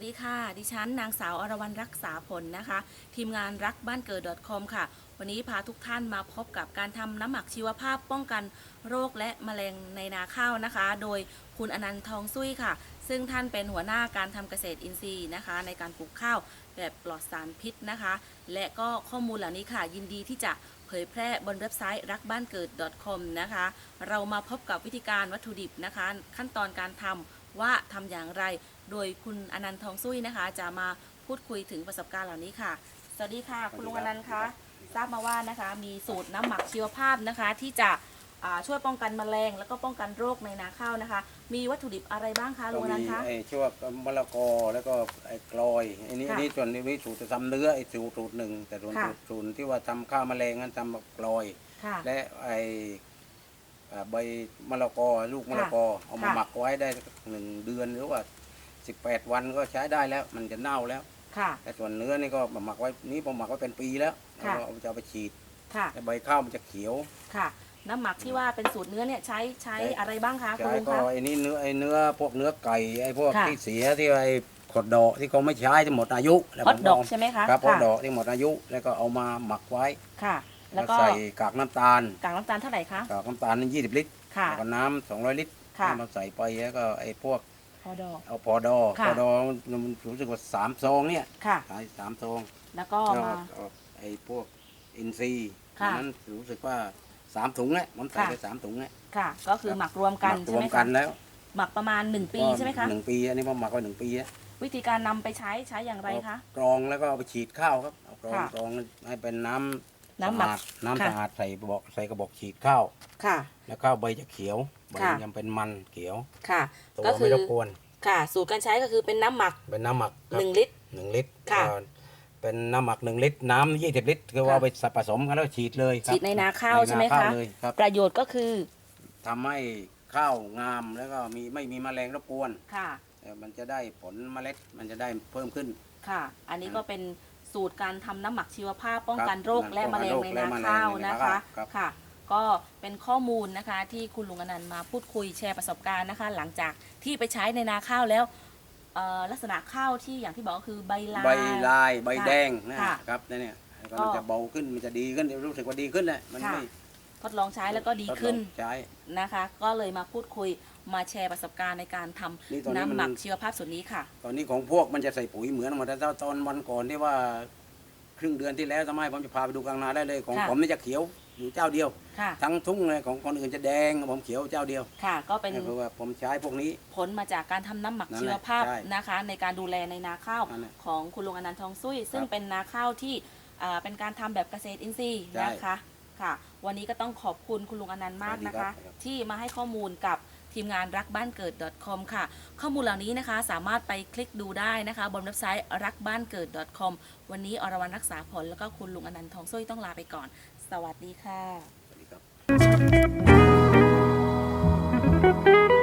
วัสดีค่ะ ดิฉันนางสาวอรวรรณรักษาผลนะคะ ทีมงานรักบ้านเกิด .com ค่ะ วันนี้พาทุกท่านมาพบกับการทำน้ำหมักชีวภาพป้องกันโรคและแมลงในนาข้าวนะคะ โดยคุณอนันต์ทองซุยค่ะ ซึ่งท่านเป็นหัวหน้าการทำเกษตรอินทรีย์นะคะ ในการปลูกข้าวแบบปลอดสารพิษนะคะ และก็ข้อมูลเหล่านี้ค่ะ ยินดีที่จะเผยแพร่บนเว็บไซต์รักบ้านเกิด .com นะคะ เรามาพบกับวิธีการวัตถุดิบนะคะ ขั้นตอนการทำ ว่าทำอย่างไร โดยคุณอนันต์ทองซุยนะคะ จะมาพูดคุยถึงประสบการณ์เหล่านี้ค่ะ สวัสดีค่ะคุณลุงอนันต์คะทราบมาว่านะคะมีสูตรน้ำหมักชีวภาพนะคะ ที่จะอ่าช่วยป้องกันแมลง แล้วก็ป้องกันโรคในนาข้าวนะคะ มีวัตถุดิบอะไรบ้างคะลุก็งอนันมีต์คะไอ้ชื่อว่ามะละกอแล้วก็ไอ้กลอยไอ้นี่ค่ะอันนี้ส่วนนี้สูตรจะทำเนื้อไอ้สูตรสูตรหนึ่งแต่ส่วนค่ะสูตรสูตรที่ว่าทำข้าวแมลงนั้นทำแบบกลอยค่ะและไอ้ อ่าใบมะละกอลูกมะละกอเอามาค่ะ หมักไว้ได้หนึ่งเดือนหรือว่าสิบแปดวันก็ใช้ได้แล้ว มันจะเน่าแล้ว ค่ะ แต่ส่วนเนื้อนี่ก็หมักไว้นี่ผมหมักไว้เป็นปีแล้วแล้วค่ะก็เอาจะเอาไปฉีดค่ะ แต่ใบข้าวมันจะเขียว ค่ะ น้ำหมักที่ว่าเป็นสูตรเนื้อเนี่ยใช้ใช้ใช้ อะไรบ้างคะคุณใช้ลุงก็คะ ไอ้นี่เนื้อไอ้เนื้อพวกเนื้อไก่ไอ้พวกค่ะ ที่เสียที่ไอ้ขดดอกที่เขาไม่ใช้ที่หมดอายุแล้วฮอตผมดอกเาใช่ไหมคะครับพอค่ะดอกที่หมดอายุแล้วก็เอามาหมักไว้ ค่ะ แล้แล้ววก็ใส่กากน้ำตาล กากน้ำตาลเท่าไหร่คะ กากน้ำตาลนี่ยี่สิบลิตรค่ะ แล้วก็น้ำสองร้อยลิตรค่ะ เอามาใส่ไปแล้วก็ไอ้พวกพอดอก เอาพอดอค่ะ พอดอมันรู้สึกว่าสามซองเนี่ยค่ะขายสามซองแล้วก็แล้วมา ก็ไอ้พวกอินทรีย์ค่ะนั้นรู้สึกว่าสามถุงเนี่ยมันใส่ค่ะ ไปสามถุงเนี่ยค่ะ ก็คือหมักรวมกันหมัรใช่วไหมมกัคะนแล้วหมักประมาณ 1 ปีใช่ไหมคะ หนึ่งปีอันนี้ผมหมักไว้หนึ่งปีอะวิธีการนำไปใช้ใช้อย่างไรคะ กรองแล้วก็เอาไปฉีดข้าวครับเอากรองค่ะ กรองให้เป็นน้ำ น้ำหมักสะอาดน้ำค่ะสะอาดใส่กระบอกใส่กระบอกฉีดข้าวค่ะ แล้วข้าวใบจะเขียวใบค่ะ ยังเป็นมันเขียวค่ะ ตัวก็คืไม่อรบกวนค่ะ สูตรการใช้ก็คือเป็นน้ำหมักเป็นน้ำหมักครับ1ลิตร หนึ่งลิตรค่ะก็เป็นน้ำหมักหนึ่งลิตร น้ำยี่สิบลิตรคือว่าค่ะเอาไปผสมกันแล้วฉีดเลยครับฉีดในนาข้าวในใช่ไหมนาข้าคะวเลยครับประโยชน์ก็คือทำให้ข้าวงามแล้วก็มีไม่มีแมลงรบกวนค่ะ เอ่อมันจะได้ผลเมล็ดมันจะได้เพิ่มขึ้น ค่ะ อันนี้ก็เป็น สูตรการทำน้ำหมักชีวภาพป้องครับกันโรคและแมลงป้องในกันโรคและนาแมลงข้าวในนานะคะข้าวครับค่ะ ก็เป็นข้อมูลนะคะที่คุณลุงอนันต์มาพูดคุยแชร์ประสบการณ์นะคะ หลังจากที่ไปใช้ในนาข้าวแล้วเอ่อลักษณะข้าวที่อย่างที่บอกก็คือใบลาย ใบลายใบค่ะแดงนะค่ะครับเนี่ยเนี่ยแล้วก็ก็มันจะเบาขึ้นมันจะดีขึ้นรู้สึกว่าดีขึ้นแหละมันค่ะ ไม่ ทดลองใช้แล้วก็ดีขึ้นทดลองใช้ นะคะ ก็เลยมาพูดคุยมาแชร์ประสบการณ์ในการทำนี่ตอนนี้น้ำมันหมักชีวภาพส่วนนี้ค่ะ ตอนนี้ของพวกมันจะใส่ปุ๋ยเหมือนหมดแต่ตอนวันก่อนที่ว่าครึ่งเดือนที่แล้วทำไมผมจะพาไปดูกลางนาได้เลยของค่ะ ผมนี่จะเขียวอยู่เจ้าเดียว ค่ะ ทั้งทุ่งเลยของคนอื่นจะแดงผมเขียวเจ้าเดียวค่ะ ก็เป็นเพราะว่าผมใช้พวกนี้ ผลมาจากการทำน้ำหมักนั่นชีแหวละภาพใช่นะคะ ในการดูแลในนาข้าวนั่นแหละของคุณลุงอนันต์ทองซุยซึ่งครับเป็นนาข้าวที่อ่าเป็นการทำแบบเกษตรอินทรีย์ใช่ นะคะ ค่ะ วันนี้ก็ต้องขอบคุณคุณลุงอนันต์มากสวัสดีนะครัคะบที่มาให้ข้อมูลกับทีมงานรักบ้านเกิด .com ค่ะ ข้อมูลเหล่านี้นะคะสามารถไปคลิกดูได้นะคะ บนเว็บไซต์รักบ้านเกิด .com วันนี้อรวรรณรักษาผลแล้วก็คุณลุงอนันต์ทองซุยต้องลาไปก่อน สวัสดีค่ะ สวัสดีครับ